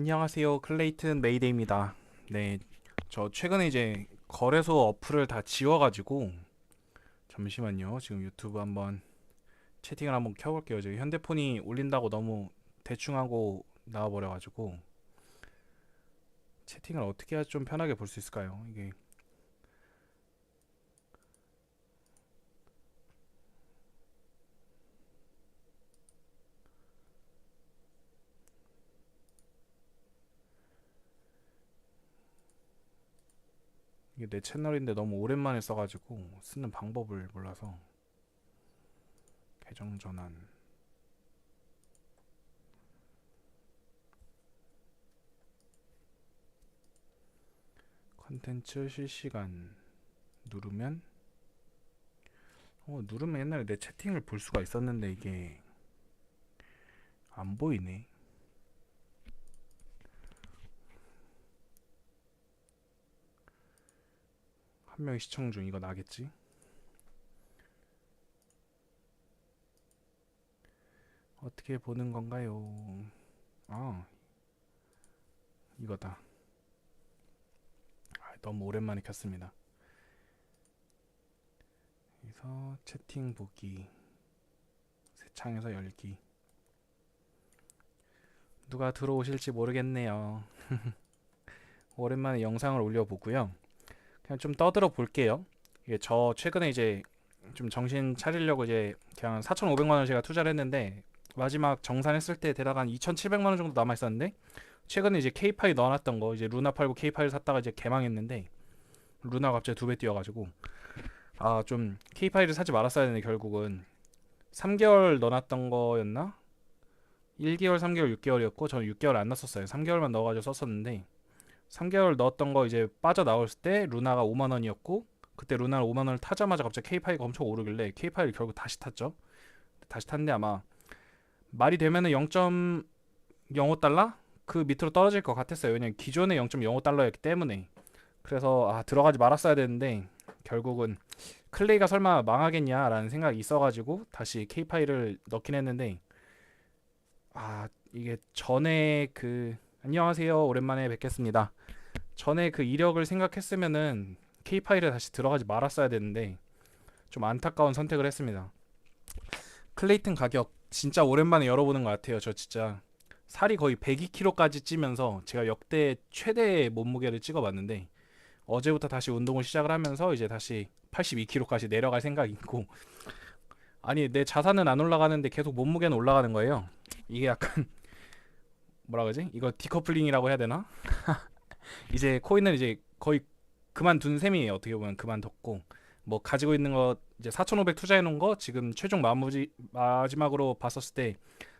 안녕하세요. 클레이튼 메이데이입니다. 네, 저 최근에 이제 거래소 어플을 다 지워가지고 잠시만요. 지금 유튜브 한번 채팅을 한번 켜볼게요. 지금 핸드폰이 울린다고 너무 대충하고 나와버려가지고 채팅을 어떻게 해야 좀 편하게 볼 수 있을까요? 이게 이게 내 채널인데 너무 오랜만에 써가지고 쓰는 방법을 몰라서 계정 전환. 컨텐츠 실시간 누르면? 어 누르면 옛날에 내 채팅을 볼 수가 있었는데 이게 안 보이네 한 명이 시청 중 이거 나겠지? 어떻게 보는 건가요? 아, 이거다. 아, 너무 오랜만에 켰습니다. 그래서 채팅 보기, 새 창에서 열기. 누가 들어오실지 모르겠네요. 오랜만에 영상을 올려보고요. 그냥 좀 떠들어 볼게요. 이게 저 최근에 이제 좀 정신 차리려고 이제 그냥 4,500만 원 제가 투자를 했는데 마지막 정산했을 때 대략 한 2,700만 원 정도 남아 있었는데 최근에 이제 K 파이 넣어놨던 거 이제 루나 팔고 K 파이를 샀다가 이제 개망했는데 루나 갑자기 두 배 뛰어가지고 아 좀 K 파이를 사지 말았어야 되는데 결국은 3개월 넣어놨던 거였나? 1개월, 3개월, 6개월이었고 저는 6개월 안 넣었어요. 3개월만 넣어가지고 썼었는데 3개월 넣었던 거 이제 빠져 나올 때 루나가 5만 원이었고 그때 루나를 5만 원을 타자마자 갑자기 K5가 엄청 오르길래 K5를 결국 다시 탔죠. 다시 탔는데 아마 말이 되면은 0.05달러 그 밑으로 떨어질 것 같았어요. 왜냐면 기존에 0.05달러였기 때문에 그래서 아 들어가지 말았어야 되는데 결국은 클레이가 설마 망하겠냐라는 생각이 있어가지고 다시 K5를 넣긴 했는데 아 이게 전에 그 안녕하세요 오랜만에 뵙겠습니다. 전에 그 이력을 생각했으면은 K 파일에 다시 들어가지 말았어야 되는데 좀 안타까운 선택을 했습니다. 클레이튼 가격 진짜 오랜만에 열어보는 것 같아요. 저 진짜 살이 거의 102kg까지 찌면서 제가 역대 최대 몸무게를 찍어봤는데 어제부터 다시 운동을 시작을 하면서 이제 다시 82kg까지 내려갈 생각이 있고 아니 내 자산은 안 올라가는데 계속 몸무게는 올라가는 거예요. 이게 약간 뭐라 그러지? 이거 디커플링이라고 해야 되나? 이제 코인은 이제 거의 그만둔 셈이에요. 어떻게 보면 그만뒀고 뭐 가지고 있는 거 이제 4,500 투자해 놓은 거 지금 최종 마무리 마지막으로 봤었을 때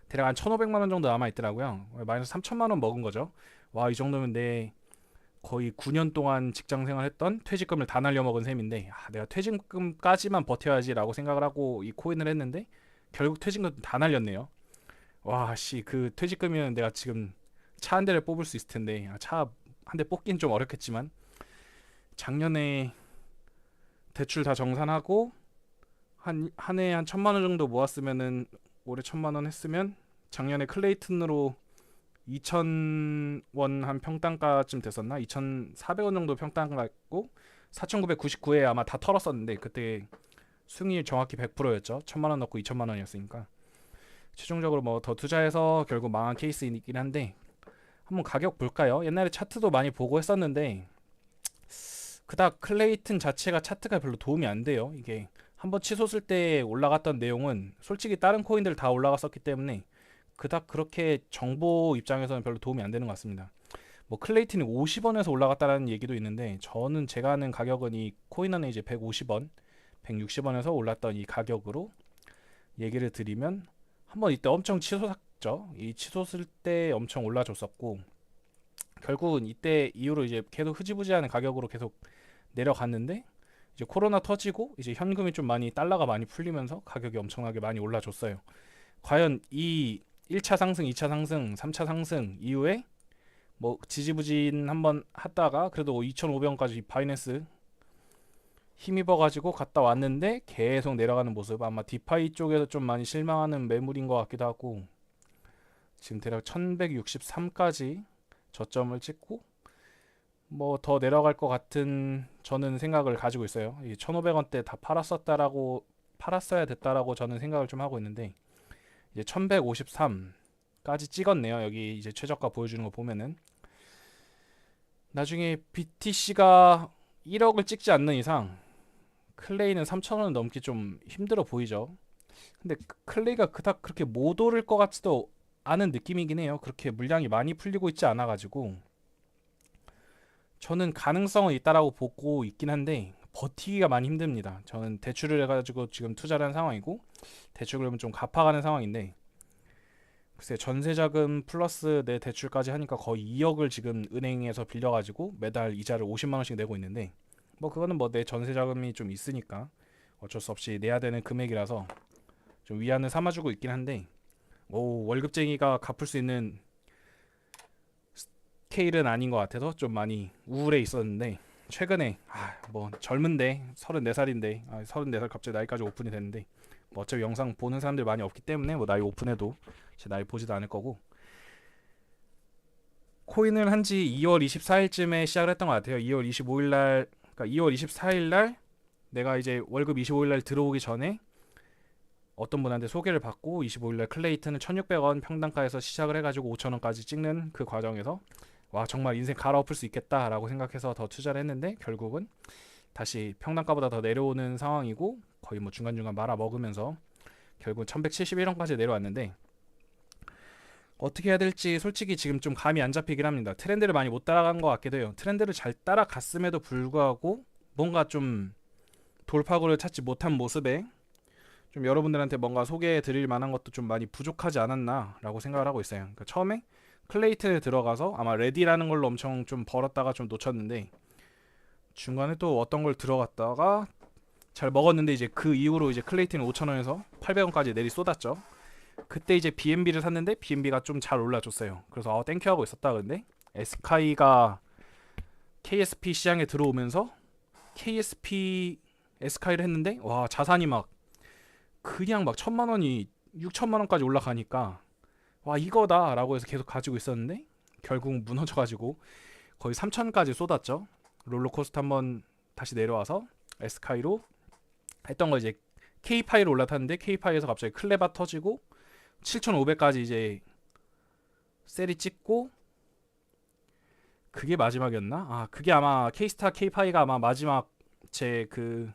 대략 한 1,500만 원 정도 남아 있더라고요. 마이너스 3천만 원 먹은 거죠. 와, 이 정도면 내 거의 9년 동안 직장 생활했던 퇴직금을 다 날려 먹은 셈인데 아, 내가 퇴직금까지만 버텨야지라고 생각을 하고 이 코인을 했는데 결국 퇴직금 다 날렸네요. 와, 씨, 그 퇴직금이면 내가 지금 차 한 대를 뽑을 수 있을 텐데 아, 차한 대 뽑긴 좀 어렵겠지만 작년에 대출 다 정산하고 한 한 해에 한 천만 원 정도 모았으면은 올해 천만 원 했으면 작년에 클레이튼으로 2,000원 한 평당가쯤 됐었나? 2,400원 정도 평당가였고 4,999에 아마 다 털었었는데 그때 수익률 정확히 100%였죠. 천만 원 넣고 2천만 원이었으니까 최종적으로 뭐 더 투자해서 결국 망한 케이스이긴 한데 한번 가격 볼까요? 옛날에 차트도 많이 보고 했었는데 그닥 클레이튼 자체가 차트가 별로 도움이 안 돼요. 이게 한번 치솟을 때 올라갔던 내용은 솔직히 다른 코인들 다 올라갔었기 때문에 그닥 그렇게 정보 입장에서는 별로 도움이 안 되는 것 같습니다. 뭐 클레이튼이 50원에서 올라갔다라는 얘기도 있는데 저는 제가 아는 가격은 이 코인은 이제 150원, 160원에서 올랐던 이 가격으로 얘기를 드리면 한번 이때 엄청 치솟았죠. 이 치솟을 때 엄청 올라줬었고 결국은 이때 이후로 이제 계속 흐지부지하는 가격으로 계속 내려갔는데 이제 코로나 터지고 이제 현금이 좀 많이 달러가 많이 풀리면서 가격이 엄청나게 많이 올라줬어요. 과연 이 1차 상승, 2차 상승, 3차 상승 이후에 뭐 지지부진 한번 하다가 그래도 2,500원까지 바이낸스 힘입어 가지고 갔다 왔는데 계속 내려가는 모습 아마 디파이 쪽에서 좀 많이 실망하는 매물인 것 같기도 하고 지금 대략 1163까지 저점을 찍고 뭐 더 내려갈 것 같은 저는 생각을 가지고 있어요. 이 1,500원대 다 팔았었다라고 팔았어야 됐다라고 저는 생각을 좀 하고 있는데 이제 1,153까지 찍었네요. 여기 이제 최저가 보여주는 거 보면은 나중에 BTC가 1억을 찍지 않는 이상 클레이는 3,000원을 넘기 좀 힘들어 보이죠. 근데 그- 클레이가 그닥 그렇게 못 오를 것 같지도 않은 느낌이긴 해요. 그렇게 물량이 많이 풀리고 있지 않아 가지고 저는 가능성은 있다라고 보고 있긴 한데 버티기가 많이 힘듭니다. 저는 대출을 해가지고 지금 투자를 한 상황이고 대출금을 좀 갚아가는 상황인데 글쎄 전세자금 플러스 내 대출까지 하니까 거의 2억을 지금 은행에서 빌려가지고 매달 이자를 50만 원씩 내고 있는데 뭐 그거는 뭐 내 전세 자금이 좀 있으니까 어쩔 수 없이 내야 되는 금액이라서 좀 위안을 삼아주고 있긴 한데 오 월급쟁이가 갚을 수 있는 스케일은 아닌 것 같아서 좀 많이 우울해 있었는데 최근에 아 뭐 젊은데 34살인데 아 34살 갑자기 나이까지 오픈이 됐는데 뭐 어차피 영상 보는 사람들 많이 없기 때문에 뭐 나이 오픈해도 제 나이 보지도 않을 거고 코인을 한 지 2월 24일쯤에 시작을 했던 것 같아요. 2월 25일 날 그러니까 2월 24일 날 내가 이제 월급 25일 날 들어오기 전에 어떤 분한테 소개를 받고 25일 날 클레이튼을 1,600원 평당가에서 시작을 해가지고 5,000원까지 찍는 그 과정에서 와 정말 인생 갈아엎을 수 있겠다라고 생각해서 더 투자를 했는데 결국은 다시 평당가보다 더 내려오는 상황이고 거의 뭐 중간중간 말아 먹으면서 결국 1171원까지 내려왔는데 어떻게 해야 될지 솔직히 지금 좀 감이 안 잡히긴 합니다. 트렌드를 많이 못 따라간 것 같기도 해요. 트렌드를 잘 따라갔음에도 불구하고 뭔가 좀 돌파구를 찾지 못한 모습에 좀 여러분들한테 뭔가 소개해 드릴 만한 것도 좀 많이 부족하지 않았나라고 생각을 하고 있어요. 그러니까 처음에 클레이튼에 들어가서 아마 레디라는 걸로 엄청 좀 벌었다가 좀 놓쳤는데 중간에 또 어떤 걸 들어갔다가 잘 먹었는데 이제 그 이후로 이제 클레이튼 5,000원에서 800원까지 내리 쏟았죠. 그때 이제 BNB를 샀는데 BNB가 좀 잘 올라줬어요. 그래서 아 땡큐 하고 있었다 근데 에스카이가 KSP 시장에 들어오면서 KSP 에스카이를 했는데 와 자산이 막 그냥 막 천만 원이 6천만 원까지 올라가니까 와 이거다라고 해서 계속 가지고 있었는데 결국 무너져가지고 거의 3천까지 쏟았죠. 롤러코스터 한번 다시 내려와서 에스카이로 했던 거 이제 K파이로 올라탔는데 K파이에서 갑자기 클레바 터지고 7,500까지 이제 셀이 찍고 그게 마지막이었나? 아 그게 아마 K스타 K파이가 아마 마지막 제 그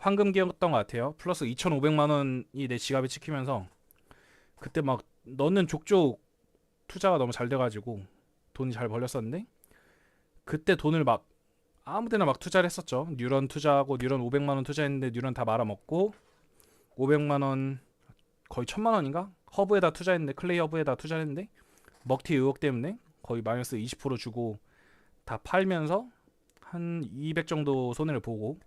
황금기였던 것 같아요. 플러스 2,500만 원이 내 지갑에 찍히면서 그때 막 넣는 족족 투자가 너무 잘 돼가지고 돈이 잘 벌렸었는데 그때 돈을 막 아무데나 막 투자를 했었죠. 뉴런 투자하고 뉴런 500만 원 투자했는데 뉴런 다 말아먹고 500만 원 거의 1000만 원인가? 허브에다 투자했는데 클레이 허브에다 투자했는데 먹튀 의혹 때문에 거의 마이너스 20% 주고 다 팔면서 한 200 정도 손해를 보고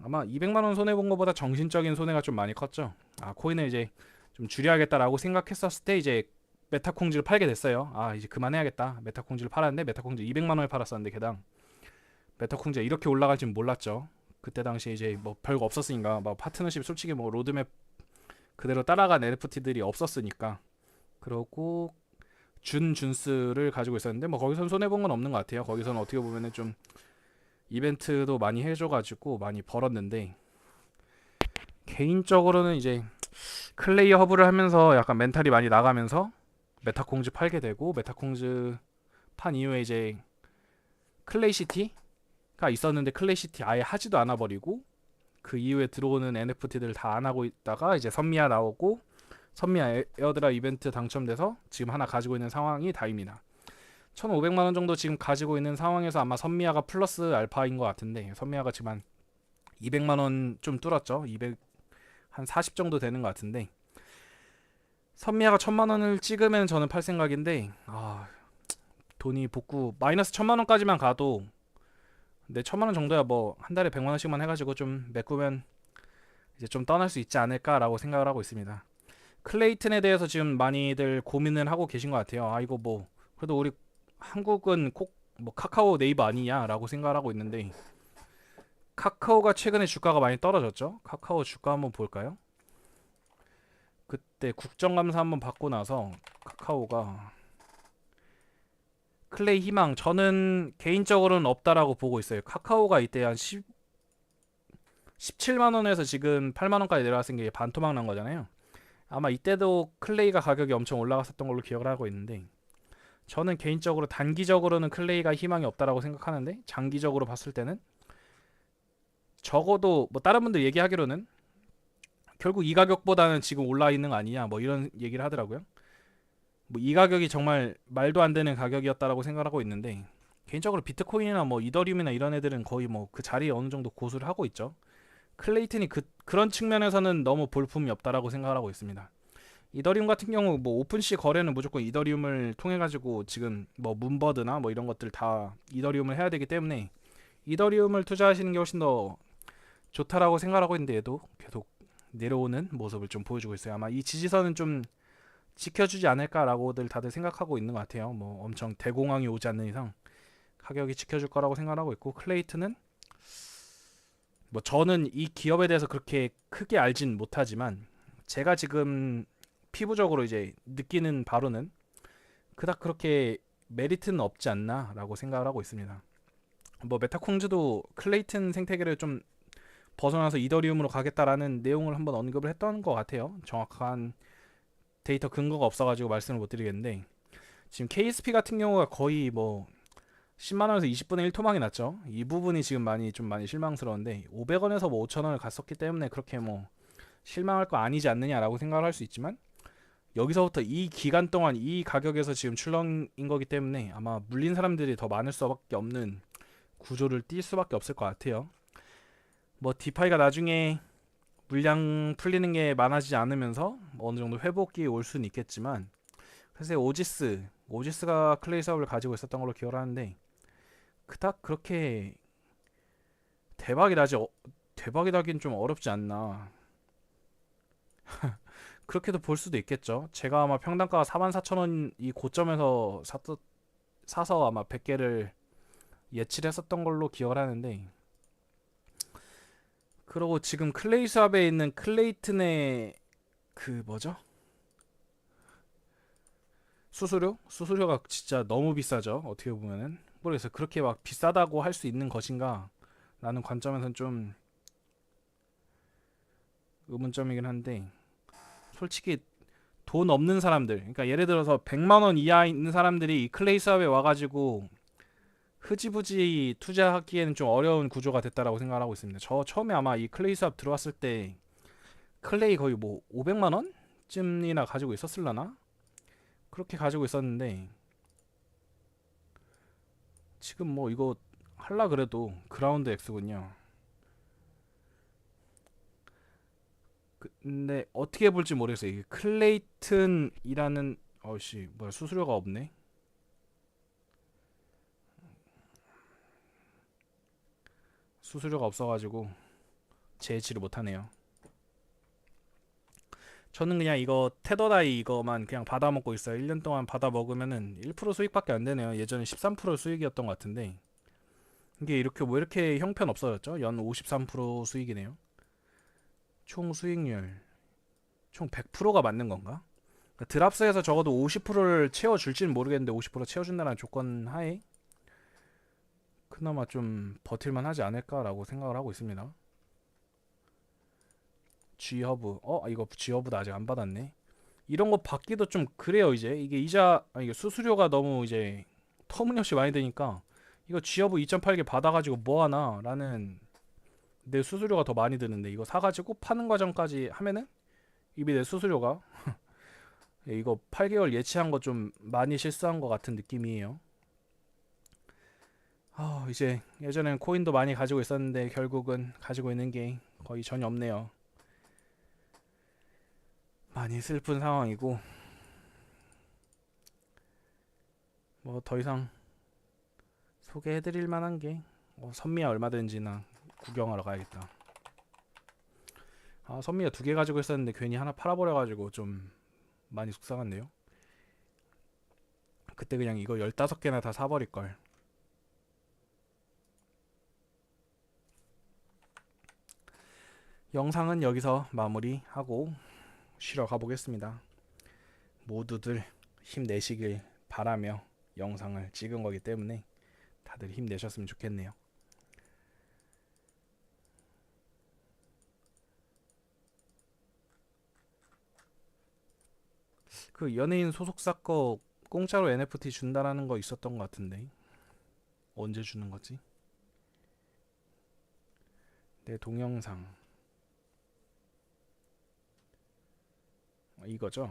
아마 200만 원 손해 본 것보다 정신적인 손해가 좀 많이 컸죠. 아 코인을 이제 좀 줄여야겠다라고 생각했었을 때 이제 메타콩즈를 팔게 됐어요. 아 이제 그만해야겠다. 메타콩즈를 팔았는데 메타콩즈 200만 원에 팔았었는데 개당 메타콩즈가 이렇게 올라갈 줄 몰랐죠. 그때 당시에 이제 뭐 별거 없었으니까 뭐 파트너십 솔직히 뭐 로드맵 그대로 따라간 NFT들이 없었으니까 그러고 준 준스를 가지고 있었는데 뭐 거기선 손해 본 건 없는 것 같아요. 거기서는 어떻게 보면은 좀 이벤트도 많이 해줘가지고 많이 벌었는데 개인적으로는 이제 클레이 허브를 하면서 약간 멘탈이 많이 나가면서 메타콩즈 팔게 되고 메타콩즈 판 이후에 이제 클레이시티가 있었는데 클레이시티 아예 하지도 않아 버리고 그 이후에 들어오는 NFT들 다 안 하고 있다가 이제 선미야 나오고 선미야 에- 에어드랍 이벤트 당첨돼서 지금 하나 가지고 있는 상황이 다입니다. 1,500만 원 정도 지금 가지고 있는 상황에서 아마 선미야가 플러스 알파인 것 같은데 선미야가 지금 한 200만 원 좀 뚫었죠. 200 한 40 정도 되는 것 같은데 선미야가 1000만 원을 찍으면 저는 팔 생각인데 아 돈이 복구 마이너스 1000만 원까지만 가도 근데 1000만 원 정도야 뭐 한 달에 100만 원씩만 해가지고 좀 메꾸면 이제 좀 떠날 수 있지 않을까라고 생각을 하고 있습니다. 클레이튼에 대해서 지금 많이들 고민을 하고 계신 것 같아요. 아 이거 뭐 그래도 우리 한국은 꼭 뭐 카카오 네이버 아니냐라고 생각을 하고 있는데 카카오가 최근에 주가가 많이 떨어졌죠. 카카오 주가 한번 볼까요? 그때 국정감사 한번 받고 나서 카카오가 클레이 희망 저는 개인적으로는 없다라고 보고 있어요. 카카오가 이때 한 10, 17만 원에서 지금 8만 원까지 내려왔은 게 반토막 난 거잖아요. 아마 이때도 클레이가 가격이 엄청 올라갔었던 걸로 기억을 하고 있는데 저는 개인적으로 단기적으로는 클레이가 희망이 없다라고 생각하는데 장기적으로 봤을 때는 적어도 뭐 다른 분들 얘기하기로는 결국 이 가격보다는 지금 올라 있는 거 아니냐 뭐 이런 얘기를 하더라고요. 뭐 이 가격이 정말 말도 안 되는 가격이었다라고 생각하고 있는데 개인적으로 비트코인이나 뭐 이더리움이나 이런 애들은 거의 뭐 그 자리에 어느 정도 고수를 하고 있죠. 클레이튼이 그 그런 측면에서는 너무 볼품이 없다라고 생각을 하고 있습니다. 이더리움 같은 경우 뭐 오픈시 거래는 무조건 이더리움을 통해 가지고 지금 뭐 문버드나 뭐 이런 것들 다 이더리움을 해야 되기 때문에 이더리움을 투자하시는 게 훨씬 더 좋다라고 생각하고 있는데 얘도 계속 내려오는 모습을 좀 보여주고 있어요. 아마 이 지지선은 좀 지켜주지 않을까라고들 다들 생각하고 있는 것 같아요. 뭐 엄청 대공황이 오지 않는 이상 가격이 지켜줄 거라고 생각하고 있고 클레이트는 뭐 저는 이 기업에 대해서 그렇게 크게 알진 못하지만 제가 지금 피부적으로 이제 느끼는 바로는 그닥 그렇게 메리트는 없지 않나라고 생각을 하고 있습니다. 뭐 메타콩즈도 클레이튼 생태계를 좀 벗어나서 이더리움으로 가겠다라는 내용을 한번 언급을 했던 것 같아요. 정확한 데이터 근거가 없어가지고 말씀을 못 드리겠는데 지금 KSP 같은 경우가 거의 뭐 10만 원에서 20분의 1 토막이 났죠. 이 부분이 지금 많이 좀 많이 실망스러운데 500원에서 뭐 5,000원을 갔었기 때문에 그렇게 뭐 실망할 거 아니지 않느냐라고 생각을 할 수 있지만 여기서부터 이 기간 동안 이 가격에서 지금 출렁인 거기 때문에 아마 물린 사람들이 더 많을 수밖에 없는 구조를 띌 수밖에 없을 것 같아요. 뭐 디파이가 나중에 물량 풀리는 게 많아지지 않으면서 뭐 어느 정도 회복이 올 수는 있겠지만 사실 오지스 오지스가 클레이 사업을 가지고 있었던 걸로 기억을 하는데 그닥 그렇게 대박이 나지 어, 대박이 나긴 좀 어렵지 않나. 그렇게도 볼 수도 있겠죠. 제가 아마 평당가가 44,000원 이 고점에서 샀, 사서 아마 100개를 예치를 했었던 걸로 기억을 하는데 그러고 지금 클레이 수압에 있는 클레이튼의 그 뭐죠? 수수료? 수수료가 진짜 너무 비싸죠. 어떻게 보면은 모르겠어요. 그렇게 막 비싸다고 할 수 있는 것인가? 라는 관점에서는 좀 의문점이긴 한데 솔직히 돈 없는 사람들, 그러니까 예를 들어서 100만 원 이하 있는 사람들이 이 클레이 수압에 와가지고 흐지부지 투자하기에는 좀 어려운 구조가 됐다라고 생각하고 있습니다. 저 처음에 아마 이 클레이 수압 들어왔을 때 클레이 거의 뭐 500만 원쯤이나 가지고 있었을라나? 그렇게 가지고 있었는데 지금 뭐 이거 할라 그래도 그라운드 X군요. 근데 어떻게 볼지 모르겠어요. 이게 클레이튼이라는 어씨 뭐야 수수료가 없네. 수수료가 없어가지고 제치를 못하네요. 저는 그냥 이거 테더다이 이거만 그냥 받아 먹고 있어요. 1년 동안 받아 먹으면은 1% 수익밖에 안 되네요. 예전에 13% 수익이었던 것 같은데 이게 이렇게 뭐 이렇게 형편 없어졌죠? 연 53% 수익이네요. 총 수익률 총 100%가 맞는 건가? 그러니까 드랍스에서 적어도 50%를 채워줄지는 모르겠는데 50% 채워준다는 조건 하에 그나마 좀 버틸만 하지 않을까라고 생각을 하고 있습니다. G허브 어 이거 G허브도 아직 안 받았네. 이런 거 받기도 좀 그래요 이제 이게 이자 아 이게 수수료가 너무 이제 터무니없이 많이 되니까 이거 G허브 2.8개 받아가지고 뭐하나 라는 내 수수료가 더 많이 드는데 이거 사가지고 파는 과정까지 하면은 이미 내 수수료가 이거 8개월 예치한 거 좀 많이 실수한 것 같은 느낌이에요. 아, 이제 예전엔 코인도 많이 가지고 있었는데 결국은 가지고 있는 게 거의 전혀 없네요. 많이 슬픈 상황이고 뭐 더 이상 소개해드릴 만한 게 어, 선미야 얼마든지나 구경하러 가야겠다. 아 선미야 두 개 가지고 있었는데 괜히 하나 팔아버려가지고 좀 많이 속상한데요. 그때 그냥 이거 15개나 다 사버릴걸. 영상은 여기서 마무리하고 쉬러 가보겠습니다. 모두들 힘내시길 바라며 영상을 찍은 거기 때문에 다들 힘내셨으면 좋겠네요. 그 연예인 소속사 거 공짜로 NFT 준다라는 거 있었던 것 같은데 언제 주는 거지? 내 동영상 이거죠?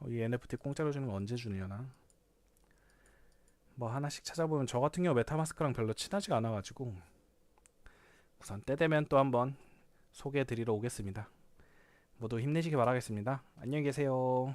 어, 이 NFT 공짜로 주는 거 언제 주려나? 뭐 하나씩 찾아보면 저 같은 경우 메타마스크랑 별로 친하지가 않아가지고 우선 때 되면 또 한번 소개해 드리러 오겠습니다. 모두 힘내시기 바라겠습니다. 안녕히 계세요.